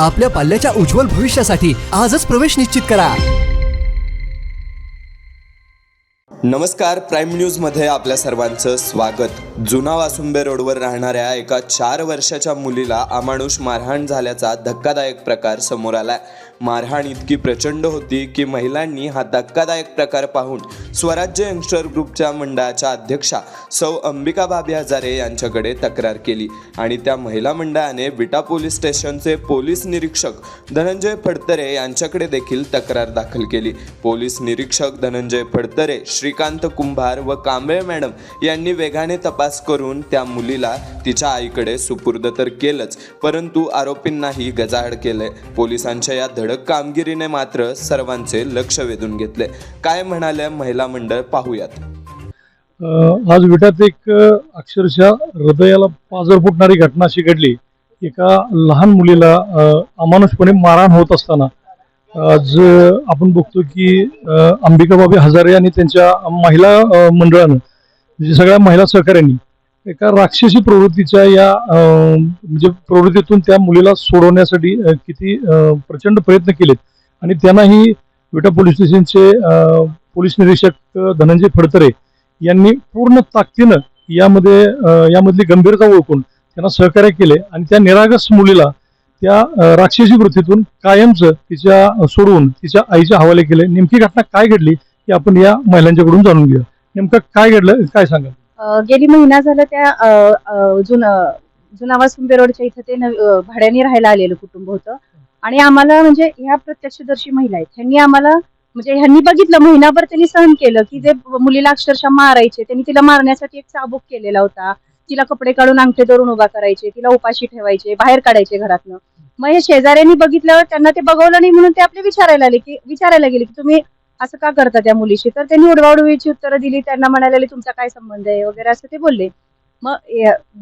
आपल्या पाल्याच्या उज्ज्वल भविष्यासाठी आजच प्रवेश निश्चित करा. नमस्कार प्राईम न्यूजमध्ये आपल्या सर्वांचं स्वागत. जुना वासुंबे रोडवर राहणाऱ्या एका चार वर्षाच्या मुलीला अमानुष मारहाण झाल्याचा धक्कादायक प्रकार समोर आलाय. मारहाण इतकी प्रचंड होती की महिलांनी हा धक्कादायक प्रकार पाहून स्वराज्य यंगस्टर ग्रुपच्या मंडळाच्या अध्यक्षा सौ अंबिका बाबी हजारे यांच्याकडे तक्रार केली. आणि त्या महिला मंडळाने विटा पोलीस स्टेशनचे पोलीस निरीक्षक धनंजय फडतरे यांच्याकडे देखील तक्रार दाखल केली. पोलीस निरीक्षक धनंजय फडतरे श्रीकांत कुंभार व कांबळे मॅडम यांनी वेगाने तपास करून त्या मुलीला तिच्या आईकडे सुपूर्द तर केलंच परंतु आरोपींनाही गजाआड केलंय. पोलिसांच्या या धडक कामगिरीने मात्र सर्वांचे लक्ष वेधून घेतले. काय म्हणाले महिला मंडळ पाहूयात. आज विटात एक अक्षरशः हृदयाला पाजर फुटणारी घटना अशी घडली. एका लहान मुलीला अमानुषपणे मारहाण होत असताना आज आपण बघतो की अंबिकाबाबी हजारे आणि त्यांच्या महिला मंडळानं म्हणजे सगळ्या महिला सहकाऱ्यांनी एका राक्षसी प्रवृत्तीच्या या म्हणजे प्रवृत्तीतून त्या मुलीला सोडवण्यासाठी किती प्रचंड प्रयत्न केलेत. आणि त्यांनाही विटा पोलीस स्टेशनचे पोलीस निरीक्षक धनंजय फडतरे यांनी पूर्ण ताकदीनं यामध्ये यामधली गंभीरता ओळखून त्यांना सहकार्य केले. आणि त्या निरागस मुलीला त्या राक्षसी वृत्तीतून कायमचं तिच्या सोडवून तिच्या आईच्या हवाले केले. नेमकी घटना काय घडली हे आपण या महिलांच्याकडून जाणून घेऊया. नेमकं काय घडलं काय सांगाल? गेली महिना झालं त्या जुन जुनावा सुंबे रोडच्या इथं ते नव- भाड्याने राहायला आलेलं कुटुंब होतं. आणि आम्हाला म्हणजे ह्या प्रत्यक्षदर्शी महिला आहेत. ह्यांनी आम्हाला म्हणजे ह्यांनी बघितलं महिनाभर त्यांनी सहन केलं की जे मुलीला अक्षरशः मारायचे त्यांनी तिला मारण्यासाठी एक चाबूक केलेला होता. तिला कपडे काढून अंगठे धरून उभा करायचे तिला उपाशी ठेवायचे बाहेर काढायचे घरातनं. मग हे शेजाऱ्यांनी बघितल्यावर त्यांना ते बघवलं नाही म्हणून ते आपले विचारायला आले की विचारायला गेले की तुम्ही असं का करता त्या मुलीशी? तर त्यांनी उडवाउडवीची उत्तरं दिली त्यांना म्हणाले तुमचा काय संबंध आहे? वगैरे असं ते बोलले. मग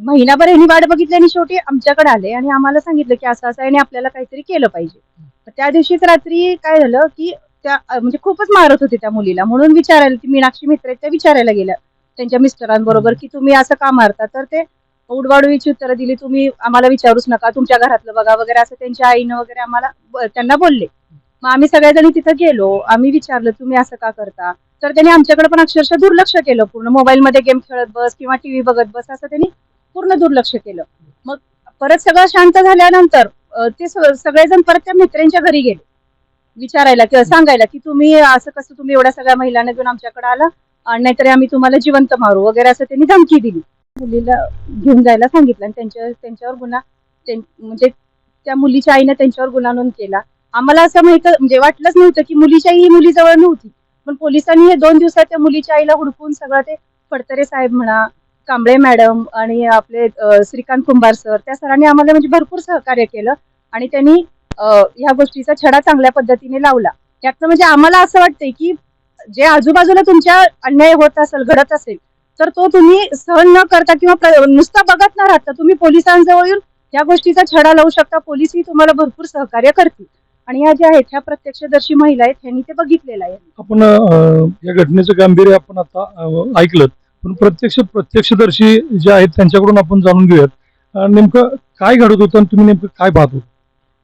महिनाभर यांनी वाट बघितली आणि शेवटी आमच्याकडे आले आणि आम्हाला सांगितलं की असं असं आहे आणि आपल्याला काहीतरी केलं पाहिजे. तर त्या दिवशीच रात्री काय झालं की त्या म्हणजे खूपच मारत होती त्या मुलीला. म्हणून विचारायला ती मीनाक्षी मित्र आहेत त्या विचारायला गेल्या त्यांच्या मिस्टरांबरोबर की तुम्ही असं का मारता? तर ते उडवाडवीची उत्तरं दिली तुम्ही आम्हाला विचारूच नका तुमच्या घरातलं बघा वगैरे असं त्यांच्या आईनं वगैरे आम्हाला ब- त्यांना बोलले. मग आम्ही सगळ्याजणी तिथं गेलो. आम्ही विचारलं तुम्ही असं का करता? तर त्यांनी आमच्याकडे पण अक्षरशः दुर्लक्ष केलं. पूर्ण मोबाईल मध्ये गेम खेळत बस किंवा टीव्ही बघत बस असं त्यांनी पूर्ण दुर्लक्ष केलं. मग परत सगळं शांत झाल्यानंतर ते सगळेजण परत त्या मित्रांच्या घरी गेले. विचारायला किंवा सांगायला की तुम्ही असं कसं तुम्ही एवढ्या सगळ्या महिलांना घेऊन आमच्याकडे आला? आणि नाहीतरी आम्ही तुम्हाला जिवंत मारू वगैरे असं त्यांनी धमकी दिली. मुलीला घेऊन जायला सांगितलं आणि त्यांच्या त्यांच्यावर गुन्हा म्हणजे त्या मुलीच्या आईने त्यांच्यावर गुन्हा नोंद केला. आम्हाला असं माहीत म्हणजे वाटलंच नव्हतं की मुलीच्या आई ही मुलीजवळ नव्हती. पण पोलिसांनी हे दोन दिवसात त्या मुलीच्या आईला हुडकून सगळं ते फडतरे साहेब म्हणा कांबळे मॅडम आणि आपले श्रीकांत कुंभार सर त्या सरांनी आम्हाला म्हणजे भरपूर सहकार्य केलं आणि त्यांनी ह्या गोष्टीचा छडा चांगल्या पद्धतीने लावला. त्यातनं म्हणजे आम्हाला असं वाटतंय की जे आजूबाजूला तुमच्या अन्याय होत असेल घडत असेल तर तो तुम्ही सहन न करता किंवा नुसता बघत न राहता तुम्ही पोलिसांजवळ येऊन या गोष्टीचा छडा लावू शकता. पोलिसही तुम्हाला भरपूर सहकार्य करतील. आणि ह्या ज्या आहेत ह्या प्रत्यक्षदर्शी महिला आहेत ह्यांनी ते बघितलेलं आहे. आपण या घटनेचं गांभीर्य आपण आता ऐकलं पण प्रत्यक्ष प्रत्यक्षदर्शी जे आहेत त्यांच्याकडून आपण जाणून घेऊयात. नेमकं काय घडत होतं आणि तुम्ही नेमकं काय पाहत होता?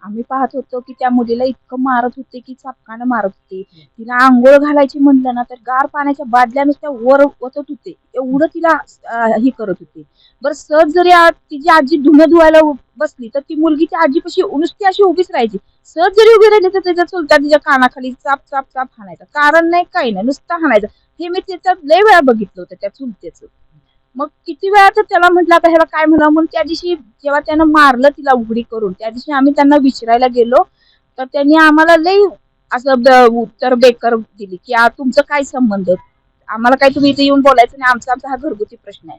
आम्ही पाहत होतो की त्या मुलीला इतकं मारत होते की चापकानं मारत होते. तिला आंघोळ घालायची म्हणलं ना तर गार पाण्याच्या बादल्या नुसत्या वर ओतत होते. एवढं तिला हे करत होते. बरं सहज जरी तिची आजी धुणं धुवायला बसली तर ती मुलगी त्या आजीपाशी नुसती अशी उभीच राहायची. सहज जरी उभी राहिली तर त्याच्या चुलता तिच्या कानाखाली चाप चाप चाप हाणायचा. कारण नाही काही नाही नुसतं हाणायचं. हे मी त्याच्यात लय वेळा बघितलं होतं त्या चुलतेचं. मग किती वेळा तर त्याला म्हटलं आता ह्याला काय म्हणावं? म्हणून त्या दिवशी जेव्हा त्यानं मारलं तिला उघडी करून त्या दिवशी आम्ही त्यांना विचारायला गेलो. तर त्यांनी आम्हाला लई असं उत्तर बेकर दिली की तुमचं काय संबंध? आम्हाला काय तुम्ही इथे येऊन बोलायचं नाही आमचा आमचा हा घरगुती प्रश्न आहे.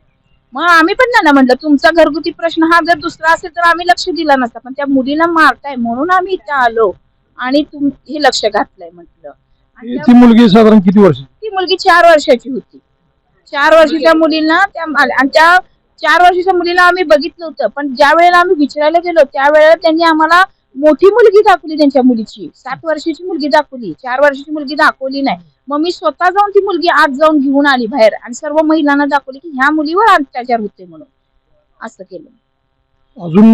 मग आम्ही पण त्यांना म्हटलं तुमचा घरगुती प्रश्न हा जर दुसरा असेल तर आम्ही लक्ष दिला नसता पण त्या मुलीला मारताय म्हणून आम्ही इथे आलो आणि तुम हे लक्ष घातलंय म्हटलं. ती मुलगी साधारण किती वर्ष ती मुलगी चार वर्षाची होती. चार वर्षाच्या मुलींना त्या आणि त्या चार वर्षाच्या मुलीला आम्ही बघितलं होतं. पण ज्या वेळेला आम्ही विचारायला गेलो त्यावेळेला त्यांनी आम्हाला मोठी मुलगी दाखवली त्यांच्या मुलीची. सात वर्षाची मुलगी दाखवली. चार वर्षाची मुलगी दाखवली नाही. मग मी स्वतः जाऊन ती मुलगी आत जाऊन घेऊन आली बाहेर आणि सर्व महिलांना दाखवली की ह्या मुलीवर अत्याचार होते म्हणून. असं केलं. अजून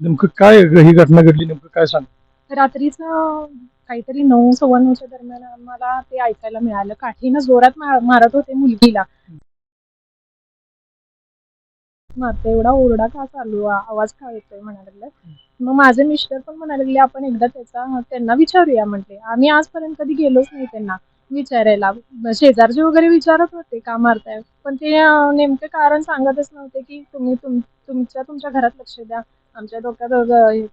नेमकं काय ही घटना घडली? नेमकं काय सांग? रात्रीचं काहीतरी नऊ सव्वा नऊच्या दरम्यान आम्हाला ते ऐकायला मिळालं. काठीनं जोरात मारत होते मुलगीला. मारते एवढा ओरडा का चालू? आवाज का येतोय? म्हणायला मग माझे मिस्टर पण म्हणायला लागले आपण एकदा त्याचा त्यांना विचारूया म्हटले. आम्ही आजपर्यंत कधी गेलोच नाही त्यांना विचारायला. शेजारचे वगैरे विचारत होते का मारताय? पण ते नेमके कारण सांगतच नव्हते की तुम्ही तुम तुमच्या तुमच्या घरात लक्ष द्या. आमच्या डोक्यात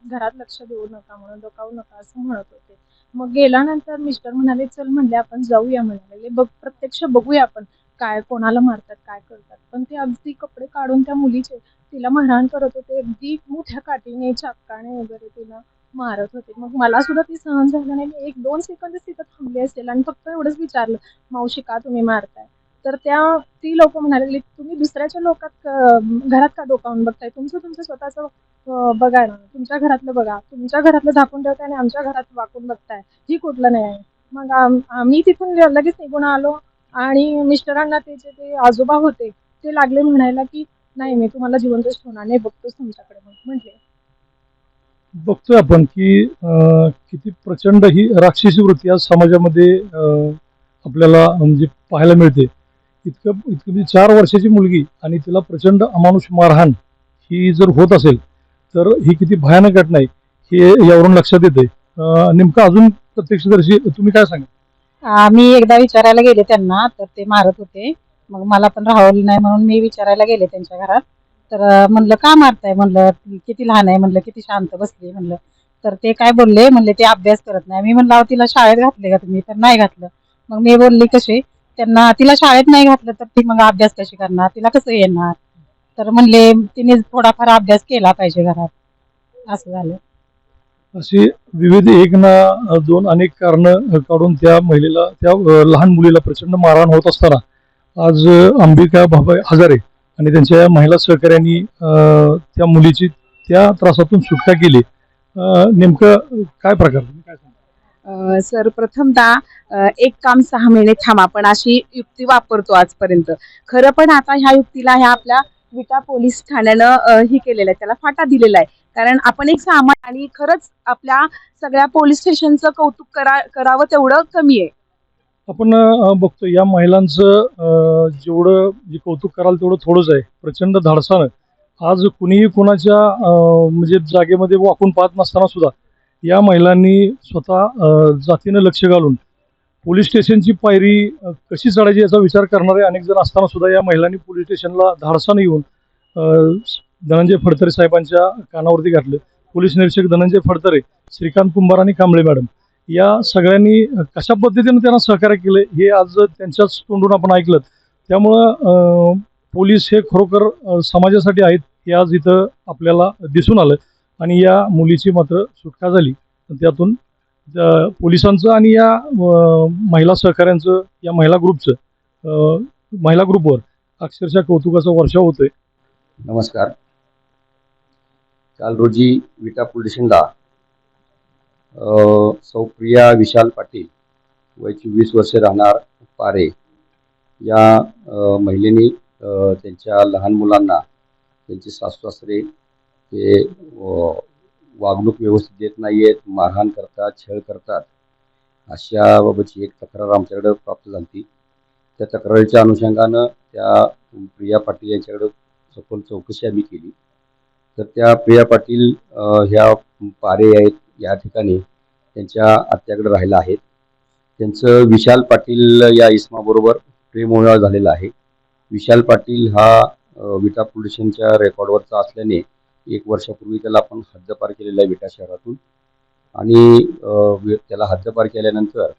घरात लक्ष देऊ नका म्हणून डोकावू नका असं म्हणत होते. मग गेल्यानंतर मिस्टर म्हणाले चल म्हणले आपण जाऊया म्हणाले. बघ प्रत्यक्ष बघूया आपण काय कोणाला मारतात काय करतात. पण ते अगदी कपडे काढून त्या मुलीचे तिला मारहाण करत होते अगदी मोठ्या काठीने चापकाने वगैरे तिला मारत होते. मग मला सुद्धा ती सहन झालं नाही. मी एक दोन सेकंद तिथं थांबली असेल आणि फक्त एवढंच विचारलं मावशी का तुम्ही मारताय? तर त्या ती लोक म्हणाले तुम्ही दुसऱ्याच्या लोकात घरात का डोकावून बघताय? तुमचं तुमचं स्वतःचं बघा ना तुमच्या घरातलं बघा तुमच्या घरातलं झाकून ठेवताय आणि आमच्या घरात वाकून बघताय. ही कुठलं नाही आहे. मग आम- आम्ही तिथून लगेच निघून आलो आणि मिस्टरांना ते जे ते आजोबा होते ते लागले म्हणायला की नाही मी तुम्हाला जिवंतच ठेवणार नाही बघतोच तुमच्याकडे मग म्हटले. बघतोय आपण की अं, किती प्रचंड ही राक्षसी वृत्ती आज समाजामध्ये अं, आपल्याला म्हणजे पाहायला मिळते. इतकं इतकं म्हणजे चार वर्षाची मुलगी आणि तिला प्रचंड अमानुष मारहाण ही जर होत असेल तर ही किती भयानक घटना आहे हे यावरून लक्षात येते नेमकं अजून प्रत्यक्षदर्शी तुम्ही काय सांगा आम्ही एकदा विचारायला गेले त्यांना तर ते मारत होते. मग मला पण राहवलं नाही म्हणून मी विचारायला गेले त्यांच्या घरात. तर म्हणलं का मारताय? म्हणलं किती लहान आहे? म्हणलं किती शांत बसली म्हणलं. तर ते काय बोलले म्हणले ते अभ्यास करत नाही. मी म्हणलं अहो, तिला शाळेत घातले का तुम्ही? तर नाही घातलं. मग मी बोलली कसे? त्यांना तिला शाळेत नाही घातलं तर ती मग अभ्यास कशी करणार? तिला कसं येणार? तर म्हणले तिने थोडाफार अभ्यास केला पाहिजे घरात. असं झालं. अशी विविध एक ना दोन अनेक कारण काढून त्या महिलेला त्या लहान मुलीला प्रचंड मारहाण होत असताना आज अंबिका भाबाई हजारे आणि त्यांच्या महिला सहकाऱ्यांनी त्या मुलीची त्या त्रासातून सुटका केली. नेमकं काय प्रकार? काय सर प्रथमतः एक काम सहा महिने थांबा आपण अशी युक्ती वापरतो आजपर्यंत. खरं पण आता ह्या युक्तीला ह्या आपल्या विटा पोलीस ठाण्यानं ही केलेलं आहे. त्याला फाटा दिलेला आहे. कारण आपण एक सामान आणि खरंच आपल्या सगळ्या पोलीस स्टेशनचं कौतुक करा करावं तेवढं कमी आहे. आपण बघतो या महिलांचं जेवढं जे कौतुक कराल तेवढं थोडंच आहे. प्रचंड धाडसानं. आज कुणीही कोणाच्या म्हणजे जागेमध्ये वाकून पाहत नसताना सुद्धा या महिलांनी स्वतः जातीनं लक्ष घालून पोलीस स्टेशनची पायरी कशी चढायची याचा विचार करणारे अनेक जण असताना सुद्धा या महिलांनी पोलीस स्टेशनला धाडसानं येऊन धनंजय फडतरे साहेबांच्या कानावरती घातलं. पोलीस निरीक्षक धनंजय फडतरे श्रीकांत कुंभार आणि कांबळे मॅडम या सगळ्यांनी कशा पद्धतीनं त्यांना सहकार्य केलं हे आज त्यांच्याच तोंडून आपण ऐकलं. त्यामुळं पोलीस हे खरोखर समाजासाठी आहेत हे आज इथं आपल्याला दिसून आलं आणि या मुलीची मात्र सुटका झाली. त्यातून पोलिसांचं आणि या महिला सहकाऱ्यांचं या महिला ग्रुपचं महिला ग्रुपवर अक्षरशः कौतुकाचा वर्षाव होतोय. नमस्कार. काल रोजी विटा पोलीस स्टेशनला अ, विशाल पाटील वय चोवीस वर्षे राहणार पारे या महिलेने त्यांच्या लहान मुलांना त्यांचे सासू सासरे ते वागणूक व्यवस्थित देत नाही आहेत मारहाण करतात छळ करतात. अशा बाबतची एक तक्रार आमच्याकडं प्राप्त झाली त्या तक्रारीच्या अनुषंगानं त्या प्रिया पाटील यांच्याकडं सखोल चौकशी आम्ही केली. तर त्या प्रिया पाटील ह्या पारे आहेत या ठिकाणी त्यांच्या आत्याकडे राहिला आहेत. त्यांचं विशाल पाटील या इस्माबरोबर प्रेमोळा झालेला आहे. विशाल पाटील हा विटा पोलीस रेकॉर्डवरचा असल्याने एक वर्षापूर्वी त्याला आपण हद्दपार केलेला आहे विटा शहरातून. आणि त्याला हद्दपार केल्यानंतर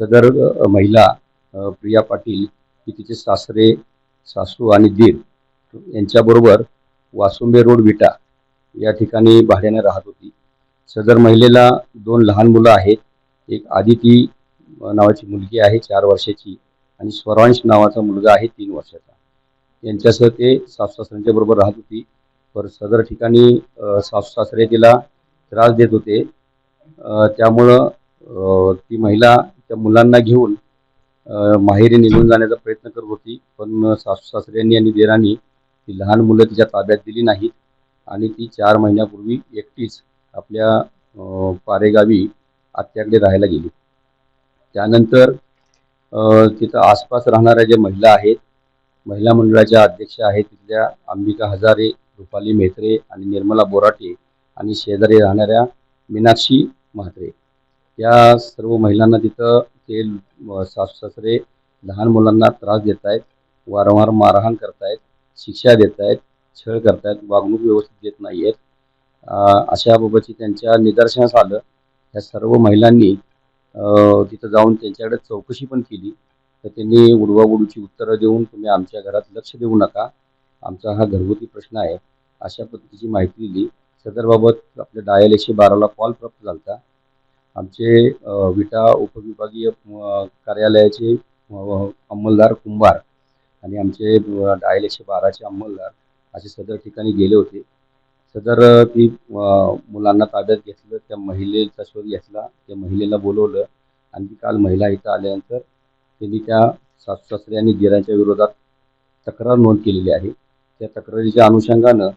सदर महिला प्रिया पाटील ही तिचे सासरे सासू आणि दीर यांच्याबरोबर वासुंबे रोड विटा या ठिकाणी भाड्याने राहत होती. सदर महिलेला दोन लहान मुलं आहेत. एक आदिती नावाची मुलगी आहे चार वर्षाची आणि स्वरांश नावाचा मुलगा आहे तीन वर्षाचा. यांच्यासह ते सासू सासऱ्यांच्या बरोबर राहत होती. पर सदर ठिकाणी सासू सासरे तिला त्रास देत होते. त्यामुळं ती महिला त्या मुलांना घेऊन माहेरी निघून जाण्याचा प्रयत्न करत होती. पण सासू सासऱ्यांनी आणि देरांनी ती लहान मुलं तिच्या ताब्यात दिली नाहीत आणि ती चार महिन्यापूर्वी एकटीच आपल्या पारेगावी आत्याकडे राहायला गेली. त्यानंतर तिथं आसपास राहणाऱ्या ज्या महिला आहेत महिला मंडळाच्या अध्यक्षा आहेत तिथल्या अंबिका हजारे रुपाली मेहत्रे आणि निर्मला बोराटे आणि शेजारी राहणाऱ्या मीनाक्षी म्हात्रे. या सर्व महिलांना तिथं ते अ, सासरे लहान मुलांना त्रास देत आहेत वारंवार मारहाण करतायत शिक्षा देत आहेत छळ करतायत वागणूक व्यवस्थित देत नाही आहेत अशाबाबतची त्यांच्या निदर्शनास आलं. ह्या सर्व महिलांनी तिथं जाऊन त्यांच्याकडे चौकशी पण केली. तर त्यांनी उडवाउडीची उत्तरं देऊन तुम्ही आमच्या घरात लक्ष देऊ नका. आमचा हा घरगुती प्रश्न आहे. अशा पद्धतीची माहिती दिली. सदरबाबत आपल्या डायल एकशे बाराला कॉल प्राप्त झाला होता आमचे विटा उपविभागीय कार्यालयाचे अंमलदार कुंभार आणि आमचे डायल एकशे बाराचे अंमलदार असे सदर ठिकाणी गेले होते. सदर ती मुलांना ताब्यात घेतलं त्या महिलेचा शोध घेतला त्या महिलेला बोलवलं. आणि ती काल महिला इथं आल्यानंतर त्यांनी त्या सासू सासरे आणि दिरांच्या विरोधात तक्रार नोंद केलेली आहे. त्या तक्रारीच्या अनुषंगानं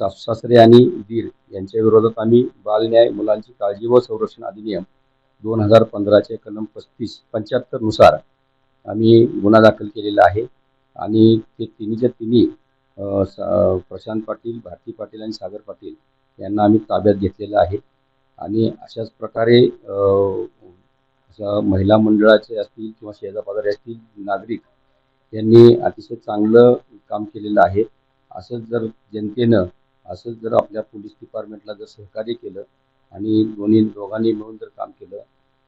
सासरे आणि दीर यांच्या विरोधात आम्ही बालन्याय मुलांची काळजी व संरक्षण अधिनियम दोन हजार पंधराचे कलम पस्तीस पंच्याहत्तरनुसार आम्ही गुन्हा दाखल केलेला आहे. आणि ते तिन्हीच्या तिन्ही स- प्रशांत पाटील भारती पाटील आणि सागर पाटील यांना आम्ही ताब्यात घेतलेलं आहे. आणि अशाच प्रकारे महिला मंडळाचे असतील किंवा शेजापाजारी असतील नागरिक त्यांनी अतिशय चांगलं काम केलेलं आहे. असंच जर जनतेनं असंच जर आपल्या पोलीस डिपार्टमेंटला जर सहकार्य केलं आणि दोन्ही दोघांनी मिळून जर काम केलं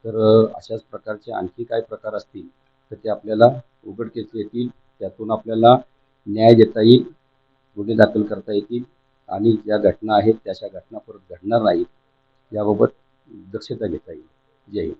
तर अशाच प्रकारचे आणखी काय प्रकार असतील तर ते आपल्याला उघडकीस येतील. त्यातून आपल्याला न्याय देता येईल गुन्हे दाखल करता येतील आणि ज्या घटना आहेत त्याशा घटना परत घडणार नाहीत. याबाबत दक्षता घेता येईल. जय हिंद.